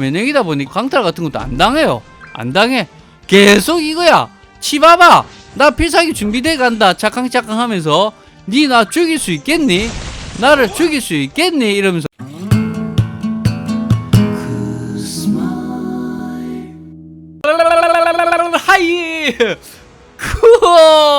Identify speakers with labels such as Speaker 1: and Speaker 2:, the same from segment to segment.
Speaker 1: 면역이다 보니 강탈 같은 것도 안 당해요. 안 당해. 계속 이거야. 치봐봐. 나 필살기 준비돼 간다. 착강착강 하면서 니 나 죽일 수 있겠니? 나를 죽일 수 있겠니? 이러면서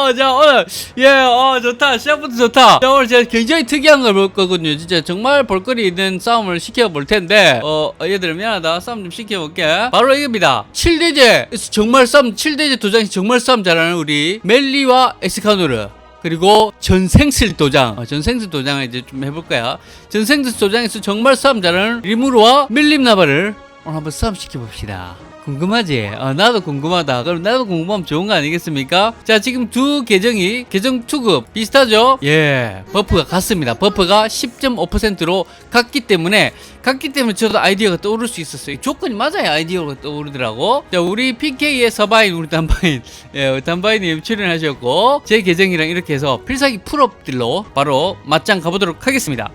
Speaker 1: 어 자 오늘 예 어 좋다. 시작부터 좋다. 자 오늘 제가 굉장히 특이한 걸 볼 거거든요. 진짜 정말 볼거리 있는 싸움을 시켜볼 텐데 어 얘들아 미안하다. 싸움 좀 시켜볼게. 바로 이겁니다. 7대제. 정말 싸움 7대제 도장이 정말 싸움 잘하는 우리 멜리와 에스카노르. 그리고 전생슬 도장. 어, 전생슬 도장을 이제 좀 해볼 거야. 전생슬 도장에서 정말 싸움 잘하는 리무르와 밀림나바를 오늘 한번 싸움 시켜봅시다 궁금하지? 어, 나도 궁금하다. 그럼 나도 궁금하면 좋은 거 아니겠습니까? 자, 지금 두 계정이 계정 투급 비슷하죠? 예, 버프가 같습니다. 버프가 10.5%로 같기 때문에 같기 때문에 저도 아이디어가 떠오를 수 있었어요. 조건이 맞아야 아이디어가 떠오르더라고. 자, 우리 PK의 서바인 우리 단바인, 예, 단바인님 출연하셨고 제 계정이랑 이렇게 해서 필살기 풀업들로 바로 맞짱 가보도록 하겠습니다.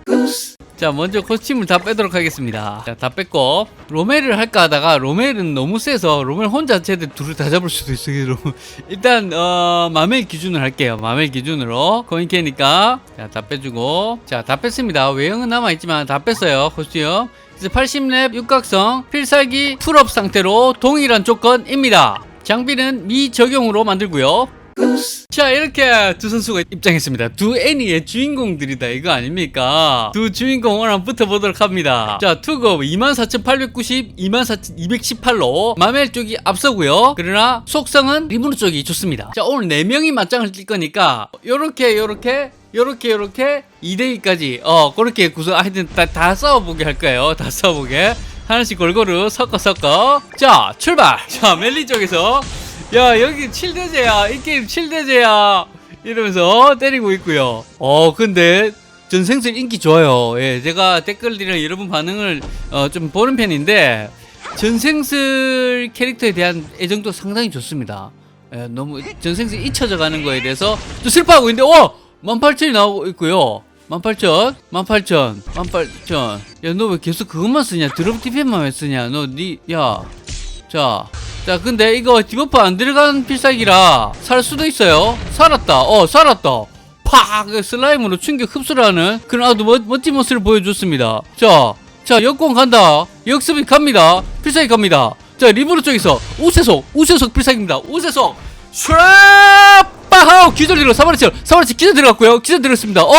Speaker 1: 자 먼저 코스튬을 다 빼도록 하겠습니다. 자 다 뺐고 로멜을 할까 하다가 로멜은 너무 세서 로멜 혼자 쟤들 둘을 다 잡을 수도 있어 그래서 일단 어 마멜 기준으로 할게요. 마멜 기준으로. 코인캐니까. 자 다 빼주고. 자 다 뺐습니다. 외형은 남아있지만 다 뺐어요 코스튬. 그래서 80렙 육각성 필살기 풀업 상태로 동일한 조건입니다. 장비는 미적용으로 만들고요 자 이렇게 두 선수가 입장했습니다. 두 애니의 주인공들이다. 이거 아닙니까? 두 주인공을 한번 붙어보도록 합니다. 자 투급 24,890 24,218로 마멜 쪽이 앞서고요. 그러나 속성은 리무르 쪽이 좋습니다. 자 오늘 4명이 맞짱을 뛸 거니까 요렇게 요렇게 요렇게 요렇게 2대2까지 어 그렇게 구성 하여튼 다, 다 싸워보게 할 거예요. 다 싸워보게. 하나씩 골고루 섞어 섞어. 자 출발! 자 멜리 쪽에서 야 여기 7대제야. 이 게임 7대제야. 이러면서 때리고 있고요. 어 근데 전생슬 인기 좋아요. 예 제가 댓글이랑 여러분 반응을 어, 좀 보는 편인데 전생슬 캐릭터에 대한 애정도 상당히 좋습니다. 예, 너무 전생슬 잊혀져 가는 거에 대해서 좀 슬퍼하고 있는데 어 18,000이 나오고 있고요. 18,000 18,000 18,000 야 너 왜 계속 그것만 쓰냐? 드롭 TP만 왜 쓰냐? 너 니 야 자 자 근데 이거 디버프 안 들어간 필살기라 살 수도 있어요. 살았다. 어 살았다. 팍! 슬라임으로 충격 흡수를 하는 그런 아주 멋, 멋진 모습을 보여줬습니다. 자, 자 역공 간다. 역습이 갑니다. 필살기 갑니다. 자 리브로 쪽에서 우세속 우세속 필살기입니다. 우세속. 슈랩 빠하우! 기절 들어 사바리치 사바리치 기절 들어갔고요. 기절 들었습니다. 어?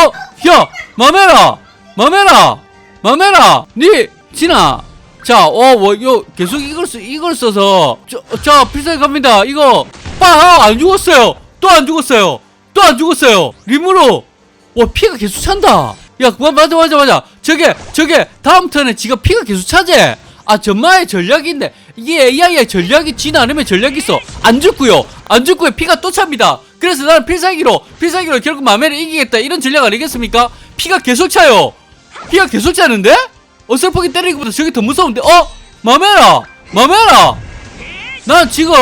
Speaker 1: 야 마메라! 마메라! 마메라! 니 진아 자, 어, 뭐, 요, 계속 이걸 쓰, 이걸 써서, 저, 자, 필살기 갑니다. 이거, 빠! 안 죽었어요! 또 안 죽었어요! 또 안 죽었어요! 리무로! 와, 피가 계속 찬다! 야, 그거 맞아, 맞아, 맞아! 저게, 저게, 다음 턴에 지가 피가 계속 차지? 아, 전마의 전략인데, 이게 AI의 전략이 지 나름의 전략이 있어. 안 죽고요. 안 죽고요. 피가 또 찹니다. 그래서 나는 필살기로, 필살기로 결국 마메를 이기겠다. 이런 전략 아니겠습니까? 피가 계속 차요! 피가 계속 차는데? 어설프게 때리는 것보다 저게 더 무서운데 어? 마메라! 마메라! 난 지금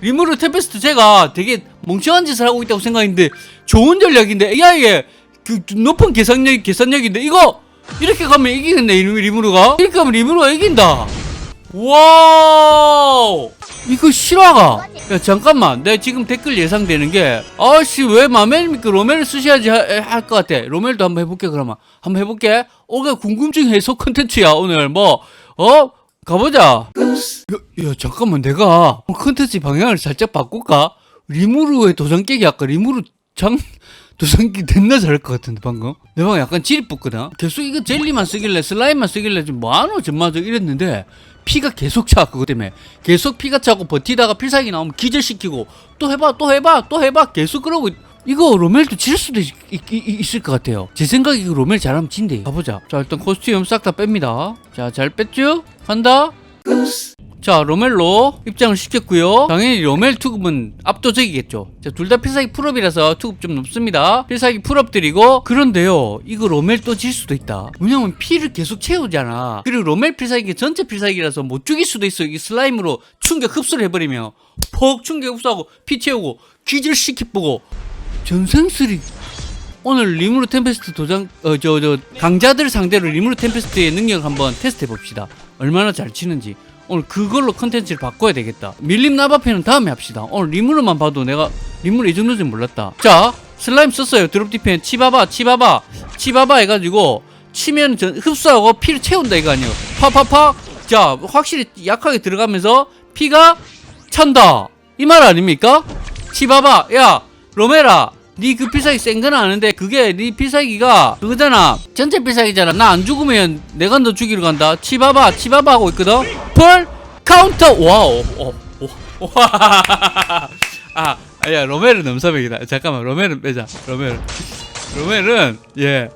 Speaker 1: 리무르 템페스트 제가 되게 멍청한 짓을 하고 있다고 생각했는데 좋은 전략인데 AI의 그 높은 계산력, 계산력인데 이거 이렇게 가면 이기겠네 이 리무르가 이렇게 가면 리무르가 이긴다 와우 이거 실화가. 야 잠깐만. 내가 지금 댓글 예상되는 게 아씨 왜 마멜입니까 로멜을 쓰셔야지 할 것 같아. 로멜도 한번 해볼게 그러면. 한번 해볼게. 오가 궁금증 해소 컨텐츠야 오늘. 뭐 어? 가보자. 야, 야 잠깐만. 내가 컨텐츠 방향을 살짝 바꿀까? 리무르의 도장 깨기 아까 리무르 장 도장 깨기 됐나 잘할 것 같은데 방금? 내 방금 약간 지리 뽑거든? 계속 이거 젤리만 쓰길래 슬라임만 쓰길래 좀 뭐하노? 전마저 이랬는데 피가 계속 차 그것 때문에. 계속 피가 차고 버티다가 필살기 나오면 기절시키고 또 해봐 또 해봐 또 해봐 계속 그러고 있- 이거 로멜도 질 수도 있, 을것 같아요. 제 생각에 이거 로멜 잘하면 진대. 가보자. 자 일단 코스튬 싹 다 뺍니다. 자 잘 뺐죠? 간다 자 로멜로 입장을 시켰고요. 당연히 로멜 투급은 압도적이겠죠. 둘 다 필살기 풀업이라서 투급 좀 높습니다. 필살기 풀업들이고 그런데요 이거 로멜 또 질 수도 있다. 왜냐면 피를 계속 채우잖아. 그리고 로멜 필살기 전체 필살기라서 못 죽일 수도 있어. 이 슬라임으로 충격 흡수를 해버리면 폭 충격 흡수하고 피 채우고 기절시키고. 전생슬이. 오늘 리무르 템페스트 도장 어 저 저 강자들 상대로 리무르 템페스트의 능력을 한번 테스트 해 봅시다. 얼마나 잘 치는지 오늘 그걸로 컨텐츠를 바꿔야 되겠다. 밀림 나바페는 다음에 합시다. 오늘 리무르만 봐도 내가 리무르 이 정도인지 몰랐다. 자 슬라임 썼어요. 드롭 디펜. 치바바 치바바. 치바바 해가지고 치면 전 흡수하고 피를 채운다 이거 아니에요. 파파파. 자 확실히 약하게 들어가면서 피가 찬다. 이 말 아닙니까? 치바바. 야 로메라 니그 필살기 센 건 아는데 그게 니 필살기가 그거잖아. 전체 필살기잖아. 나 안 죽으면 내가 너 죽이러 간다. 치바바 치바바 하고 있거든. 펄 카운터. 와우. 오, 오, 오. 아 아야 로멜은 넘사백이다. 잠깐만 로멜은 빼자. 로멜. 로멜은 예.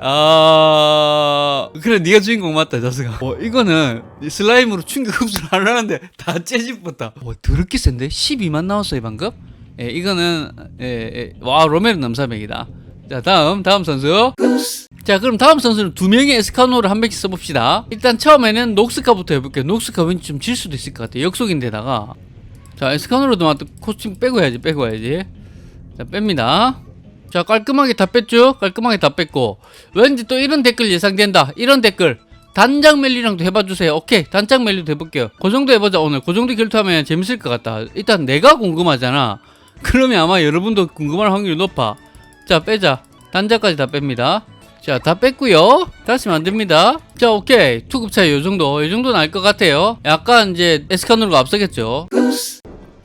Speaker 1: 아 그래 네가 주인공 맞다 자스가 어 이거는 이 슬라임으로 충격 흡수를 안 하는데 다 째집었다. 와 더럽게 센데? 12만 나왔어요 방금 예 이거는 예와 로멜은 넘사백이다. 자 다음 다음 선수. 자 그럼 다음 선수는 두 명의 에스카노를 한 명씩 써봅시다. 일단 처음에는 녹스카부터 해볼게요. 녹스카 왠지 좀 질 수도 있을 것 같아 역속인데다가. 자 에스카노로도 맞다 코스튬 빼고 해야지 빼고 해야지. 자 뺍니다. 자 깔끔하게 다 뺐죠? 깔끔하게 다 뺐고. 왠지 또 이런 댓글 예상된다. 이런 댓글. 단장 멜리랑도 해봐주세요. 오케이 단장 멜리도 해볼게요. 그 정도 해보자 오늘. 그 정도 결투하면 재밌을 것 같다. 일단 내가 궁금하잖아 그러면 아마 여러분도 궁금할 확률이 높아 자 빼자 단자까지 다 뺍니다 자 다 뺐고요 다시 만듭니다 자 오케이 투급 차이 요정도 요정도 날 것 같아요 약간 이제 에스카노르가 앞서겠죠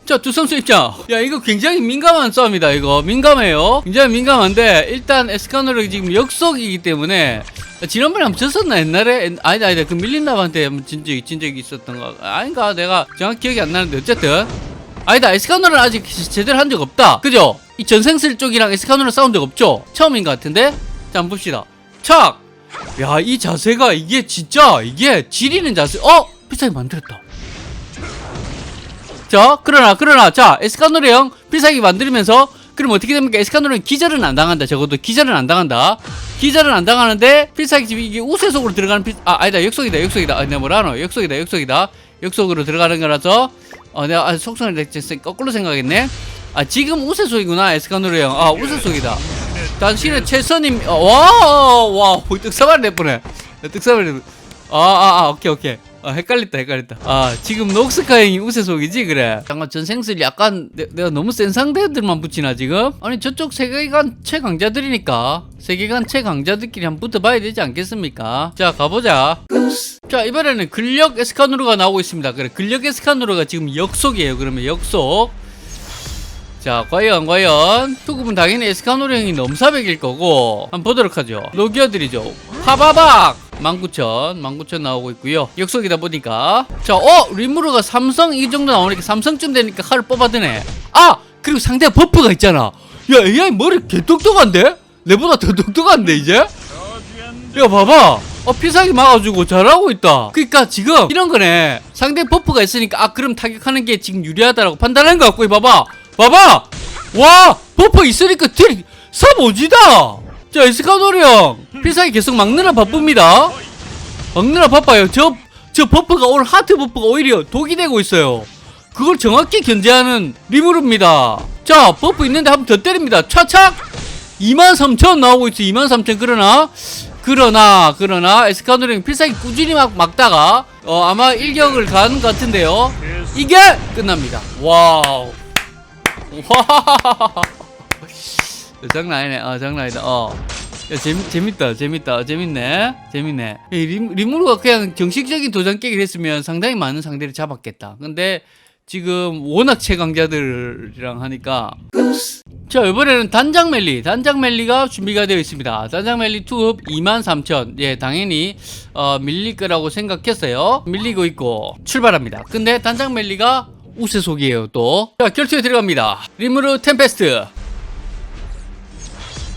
Speaker 1: 자, 두 선수 입장. 야, 이거 굉장히 민감한 싸움이다, 이거. 민감해요. 굉장히 민감한데, 일단 에스카노르 지금 역속이기 때문에, 지난번에 한번 졌었나, 옛날에? 옛- 아니다, 아니다. 그 밀린답한테 한번 진 적이, 진 적이 있었던 거. 아닌가? 내가 정확히 기억이 안 나는데, 어쨌든. 아니다, 에스카노르는 아직 제대로 한 적 없다. 그죠? 이 전생슬 쪽이랑 에스카노르 싸운 적 없죠? 처음인 것 같은데? 자, 한번 봅시다. 착! 야, 이 자세가, 이게 진짜, 이게 지리는 자세. 어? 비싸게 만들었다. 자, 그러나, 그러나, 자, 에스카노르 형 필살기 만들면서, 그럼 어떻게 됩니까? 에스카노르는 기절은 안 당한다. 적어도 기절은 안 당한다. 기절은 안 당하는데, 필살기 지금 이게 우세 속으로 들어가는 필, 아, 아니다. 역속이다, 역속이다. 아, 내가 뭐라 하노? 역속이다, 역속이다. 역속으로 들어가는 거라서, 어, 내가, 아, 속성을 진짜 거꾸로 생각했네. 아, 지금 우세속이구나, 에스카노르 형. 아, 우세속이다. 당신은 최선임, 어, 와, 와, 떡사발 낼 뻔해. 떡사발 낼 뻔. 아, 아, 아, 오케이, 오케이. 아, 헷갈렸다, 헷갈렸다. 아, 지금 녹스카 형이 우세속이지, 그래. 잠깐, 전생슬 약간, 내, 내가 너무 센 상대들만 붙이나, 지금? 아니, 저쪽 세계관 최강자들이니까. 세계관 최강자들끼리 한번 붙어봐야 되지 않겠습니까? 자, 가보자. 자, 이번에는 근력 에스카누르가 나오고 있습니다. 그래, 근력 에스카누르가 지금 역속이에요. 그러면 역속. 자, 과연, 과연. 투급은 당연히 에스카노르 형이 넘사백일 거고, 한번 보도록 하죠. 녹여드리죠. 파바박! 19,000, 19,000 나오고 있고요 역속이다 보니까. 자, 어! 리무르가 삼성 이 정도 나오니까 삼성쯤 되니까 칼을 뽑아드네. 아! 그리고 상대 버프가 있잖아. 야, AI 머리 개 똑똑한데? 내보다 더 똑똑한데, 이제? 야, 봐봐. 어, 피사기 막아주고 잘하고 있다. 그니까 지금 이런 거네. 상대 버프가 있으니까, 아, 그럼 타격하는 게 지금 유리하다라고 판단한 것 같고, 이 봐봐. 봐봐! 와! 버프 있으니까 딜, 사모지다! 자, 에스카노리 형. 필살기 계속 막느라 바쁩니다. 막느라 바빠요. 저, 저 버프가 오늘 하트 버프가 오히려 독이 되고 있어요. 그걸 정확히 견제하는 리무르입니다. 자, 버프 있는데 한번 더 때립니다. 차착! 23,000 나오고 있어. 23,000 그러나 그러나 그러나 에스카노리 형 필살기 꾸준히 막 막다가 어 아마 일격을 가는 것 같은데요. 이게 끝납니다. 와우. 와. 장난 아니네. 어, 장난 아니다. 어. 야, 재밌, 재밌다. 재밌다. 재밌네. 재밌네. 이 림, 리무르가 그냥 정식적인 도장 깨기를 했으면 상당히 많은 상대를 잡았겠다. 근데 지금 워낙 최강자들이랑 하니까 자 이번에는 단장 멜리 단장 멜리가 준비가 되어 있습니다 단장 멜리 투급 23,000 예 당연히 어, 밀릴 거라고 생각했어요 밀리고 있고 출발합니다 근데 단장 멜리가 우세속이에요 또 자 결투에 들어갑니다 리무르 템페스트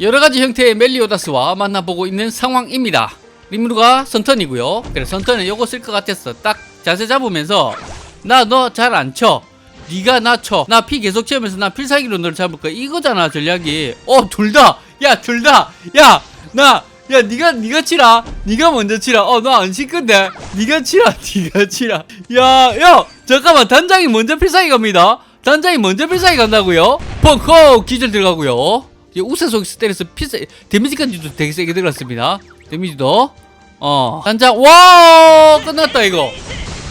Speaker 1: 여러가지 형태의 멜리오다스와 만나보고 있는 상황입니다 리무르가 선턴이고요 그래 선턴은 요거 쓸 것 같았어 딱 자세 잡으면서 나 너 잘 안 쳐. 네가 나 쳐. 나 피 계속 채우면서 나 필살기로 너를 잡을 거야. 이거잖아 전략이. 어 둘 다. 야 둘 다. 야 나. 야 네가 네가 치라. 네가 먼저 치라. 어너안칠 건데. 네가 치라. 네가 치라. 야야 잠깐만 단장이 먼저 필살기 갑니다. 단장이 먼저 필살기 간다고요? 펑커 기절 들어가고요. 우세속 스텔에서 필살 데미지까지도 되게 세게 들어갔습니다. 데미지도 어 단장 와 끝났다 이거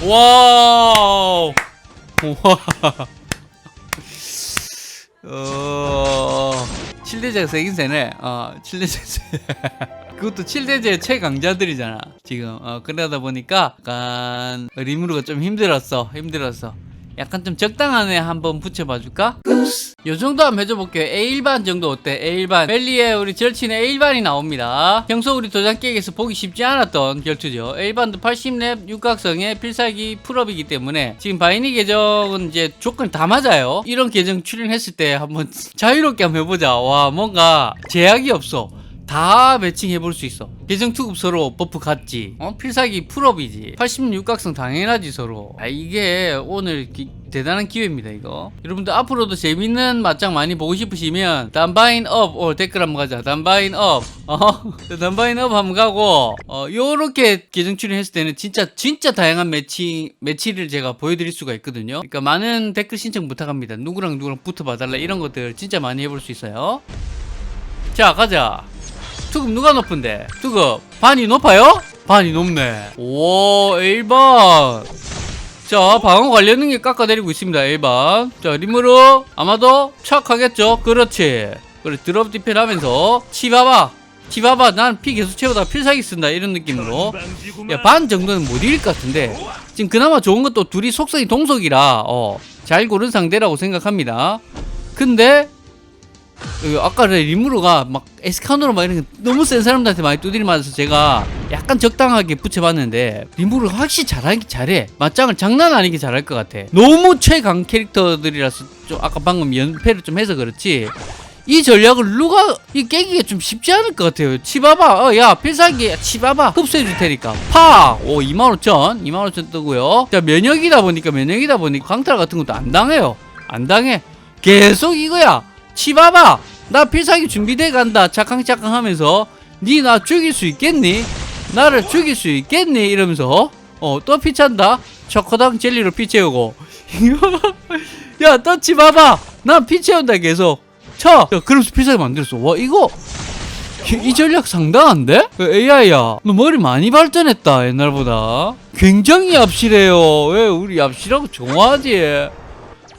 Speaker 1: 와우 와 어... 7대제가 세긴 세네. 어, 7대제 세. 그것도 7대제 최강자들이잖아. 지금. 어, 그러다 보니까 약간 리무르가 좀 힘들었어. 힘들었어. 약간 좀 적당한 애 한번 붙여봐 줄까? 요 정도 한번 해줘볼게요. A1반 정도 어때? A1반. 벨리에 우리 절친의 A1반이 나옵니다. 평소 우리 도장깨기에서 보기 쉽지 않았던 결투죠. A1반도 80렙 육각성의 필살기 풀업이기 때문에 지금 바이니 계정은 이제 조건이 다 맞아요. 이런 계정 출연했을 때 한번 자유롭게 한번 해보자. 와, 뭔가 제약이 없어. 다 매칭해 볼 수 있어. 계정 투급 서로 버프 같지. 어 필살기 풀업이지. 86각성 당연하지 서로. 아 이게 오늘 기- 대단한 기회입니다 이거. 여러분들 앞으로도 재밌는 맞짱 많이 보고 싶으시면 단바인 업 오, 댓글 한번 가자. 단바인 업. 어 단바인 업 한번 가고 어 요렇게 계정 출연했을 때는 진짜 진짜 다양한 매치 매치를 제가 보여드릴 수가 있거든요. 그러니까 많은 댓글 신청 부탁합니다. 누구랑 누구랑 붙어봐달라 이런 것들 진짜 많이 해볼 수 있어요. 자 가자. 투급 누가 높은데? 투급 반이 높아요? 반이 높네. 오 1번. 자 방어 관련된 게 깎아내리고 있습니다 1번. 자 리무르 아마도 착 하겠죠? 그렇지. 그래 드롭 디펜 하면서 치봐봐. 치봐봐 난피 계속 채우다가 필살기 쓴다 이런 느낌으로 야 반 정도는 못 이길 것 같은데 지금 그나마 좋은 것도 둘이 속성이 동속이라 어, 잘 고른 상대라고 생각합니다 근데 그 아까 리무르가 막 에스카노로 막 이런 거 너무 센 사람들한테 많이 두드리 맞아서 제가 약간 적당하게 붙여봤는데 리무르가 확실히 잘하긴 잘해. 맞짱을 장난 아니게 잘할 것 같아. 너무 최강 캐릭터들이라서 좀 아까 방금 연패를 좀 해서 그렇지. 이 전략을 누가 이 깨기가 좀 쉽지 않을 것 같아요. 치바바 어 야 필살기 치바바. 흡수해 줄 테니까. 파오 25,000 25,000 뜨고요. 자 면역이다 보니까 면역이다 보니까 강탈 같은 것도 안 당해요. 안 당해. 계속 이거야 치바바 나 필살기 준비돼 간다. 차캉차캉 하면서 니 나 죽일 수 있겠니? 나를 죽일 수 있겠니? 이러면서 어 또 피찬다. 초코당 젤리로 피 채우고. 야 또 치바바 난 피 채운다 계속. 쳐! 야, 그러면서 필살기 만들었어. 와 이거. 이, 이 전략 상당한데? 그 AI야. 너 머리 많이 발전했다 옛날보다. 굉장히 얍실해요. 왜 우리 얍실하고 좋아하지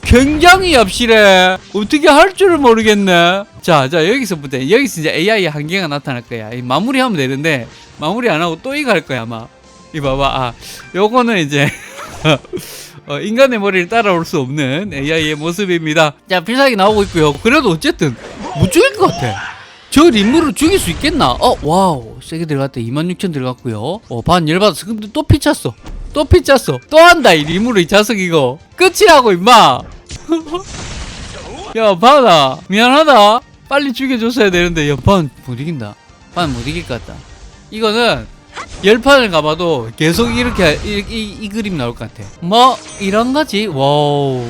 Speaker 1: 굉장히 얍실해. 어떻게 할 줄을 모르겠네. 자, 자, 여기서부터, 여기서 이제 AI의 한계가 나타날 거야. 이 마무리하면 되는데, 마무리 안 하고 또 이거 할 거야, 아마. 이 봐봐. 아, 요거는 이제, 어, 인간의 머리를 따라올 수 없는 AI의 모습입니다. 자, 필살기 나오고 있고요. 그래도 어쨌든, 못 죽일 것 같아. 저 림무를 죽일 수 있겠나? 어, 와우. 세게 들어갔다. 26,000 들어갔고요. 어, 반 열받았어. 근데 또 피쳤어. 또 피쳤어. 또 한다, 이 림무르 이 자석 이거. 끝이라고, 임마. 야, 반아. 미안하다. 빨리 죽여줬어야 되는데, 야, 반못 이긴다. 반 못 이길 것 같다. 이거는, 열 판을 가봐도 계속 이렇게, 할- 이, 이, 이 그림 나올 것 같아. 뭐, 이런 거지. 와우.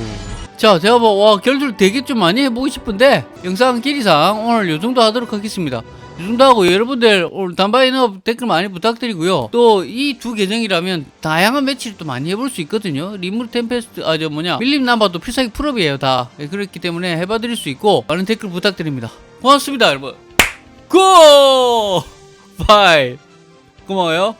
Speaker 1: 자, 제가 뭐, 와, 결투를 되게 좀 많이 해보고 싶은데, 영상 길이상 오늘 요 정도 하도록 하겠습니다. 하고 여러분들 오늘 단바이너 댓글 많이 부탁드리고요. 또 이 두 계정이라면 다양한 매치를 또 많이 해볼 수 있거든요. 리무르 템페스트 아 저 뭐냐 밀림 남바도 필살기 풀업이에요 다. 예, 그렇기 때문에 해봐드릴 수 있고 많은 댓글 부탁드립니다. 고맙습니다 여러분. 고! 바이 고마워요.